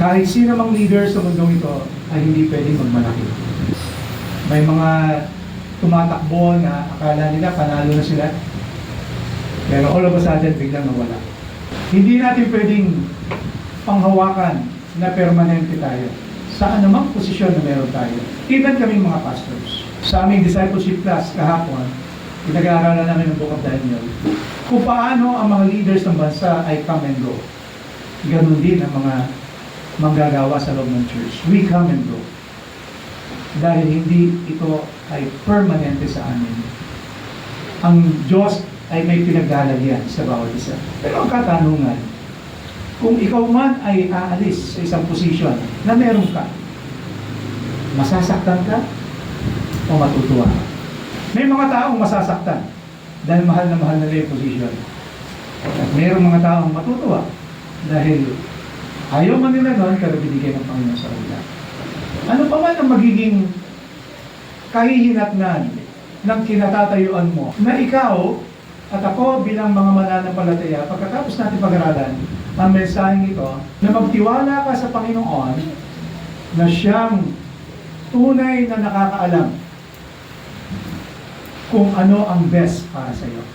Kahit sino mang leader sa mundong ito ay hindi pwedeng magmalaki. May mga tumatakbo na akala nila panalo na sila. Pero all of a sudden, biglang nawala. Hindi natin pwedeng panghawakan na permanente tayo sa anumang posisyon na meron tayo. Even kaming mga pastors. Sa aming discipleship class kahapon, pinag-aaralan namin ng Book of Daniel, kung paano ang mga leaders ng bansa ay come and go. Ganon din ang mga manggagawa sa loob ng church. We come and go. Dahil hindi ito ay permanente sa amin. Ang Diyos ay may pinaglalagyan sa bawat isa. Pero ang katanungan, kung ikaw man ay aalis sa isang posisyon na meron ka, masasaktan ka o matutuwa ka? May mga taong masasaktan dahil mahal na mahal nila yung posisyon. At mayroong mga taong matutuwa dahil ayaw man nila noon pero binigyan ng Panginoon sa kanila. Ano pa man ang magiging kahihinatnan ng kinatatayuan mo na ikaw at ako bilang mga mananampalataya, pagkatapos natin pag-aralan ang mensaheng ito, na magtiwala ka sa Panginoon na siyang tunay na nakakaalam kung ano ang best para sa iyo.